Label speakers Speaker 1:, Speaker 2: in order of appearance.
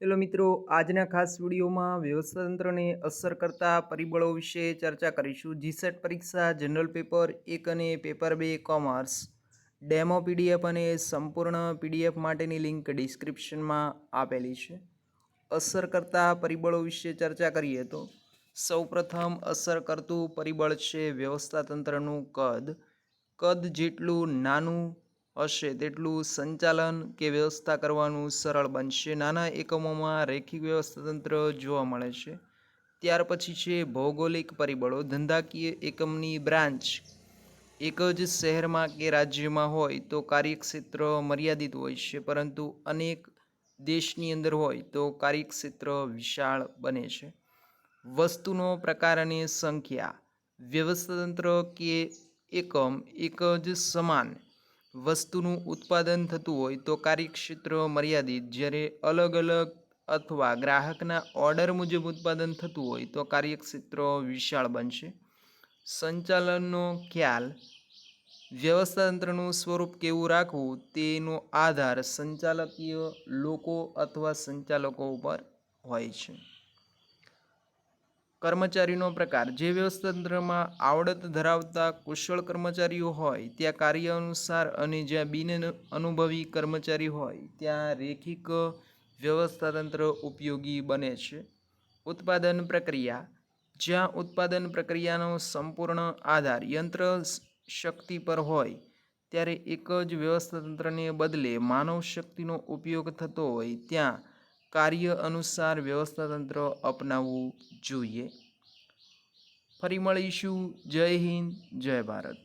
Speaker 1: Hello મિત્રો, આજના ખાસ વિડીયોમાં વ્યવસ્થાતંત્રને અસર કરતા પરિબળો વિશે ચર્ચા કરીશું. જીસેટ પરીક્ષા જનરલ પેપર એક અને પેપર બે કોમર્સ ડેમો પીડીએફ અને સંપૂર્ણ પીડીએફ માટેની લિંક ડિસ્ક્રિપ્શનમાં આપેલી છે. અસર કરતા પરિબળો વિશે ચર્ચા કરીએ તો, સૌપ્રથમ અસર કરતું પરિબળ છે વ્યવસ્થાતંત્રનું કદ. કદ જેટલું નાનું હશે તેટલું સંચાલન કે વ્યવસ્થા કરવાનું સરળ બનશે. નાના એકમોમાં રેખિક વ્યવસ્થાતંત્ર જોવા મળે છે. ત્યાર પછી છે ભૌગોલિક પરિબળો. ધંધાકીય એકમની બ્રાન્ચ એક જ શહેરમાં કે રાજ્યમાં હોય તો કાર્યક્ષેત્ર મર્યાદિત હોય છે, પરંતુ અનેક દેશની અંદર હોય તો કાર્યક્ષેત્ર વિશાળ બને છે. વસ્તુનો પ્રકાર અને સંખ્યા. વ્યવસ્થાતંત્ર કે એકમ એક જ સમાન વસ્તુનું ઉત્પાદન થતું હોય તો કાર્યક્ષેત્ર મર્યાદિત. જ્યારે અલગ અલગ અથવા ગ્રાહકના ઓર્ડર મુજબ ઉત્પાદન થતું હોય તો કાર્યક્ષેત્ર વિશાળ બનશે. સંચાલનનો ખ્યાલ, વ્યવસ્થાતંત્રનું સ્વરૂપ કેવું રાખવું તેનો આધાર સંચાલકીય લોકો અથવા સંચાલકો ઉપર હોય છે. કર્મચારીનો પ્રકાર. જે વ્યવસ્થાતંત્રમાં આવડત ધરાવતા કુશળ કર્મચારીઓ હોય, ત્યાં કાર્ય અનુસાર અને જ્યાં બિન અનુભવી કર્મચારી હોય, ત્યાં રેખિક વ્યવસ્થાતંત્ર ઉપયોગી બને છે. ઉત્પાદન પ્રક્રિયા. જ્યાં ઉત્પાદન પ્રક્રિયાનો સંપૂર્ણ આધાર યંત્ર શક્તિ પર હોય, ત્યારે એક જ વ્યવસ્થાતંત્રને બદલે માનવ શક્તિનો ઉપયોગ થતો હોય, ત્યાં કાર્ય અનુસાર વ્યવસ્થાતંત્ર અપનાવવું જોઈએ. ફરી મળીશું. જય હિન્દ. જય ભારત.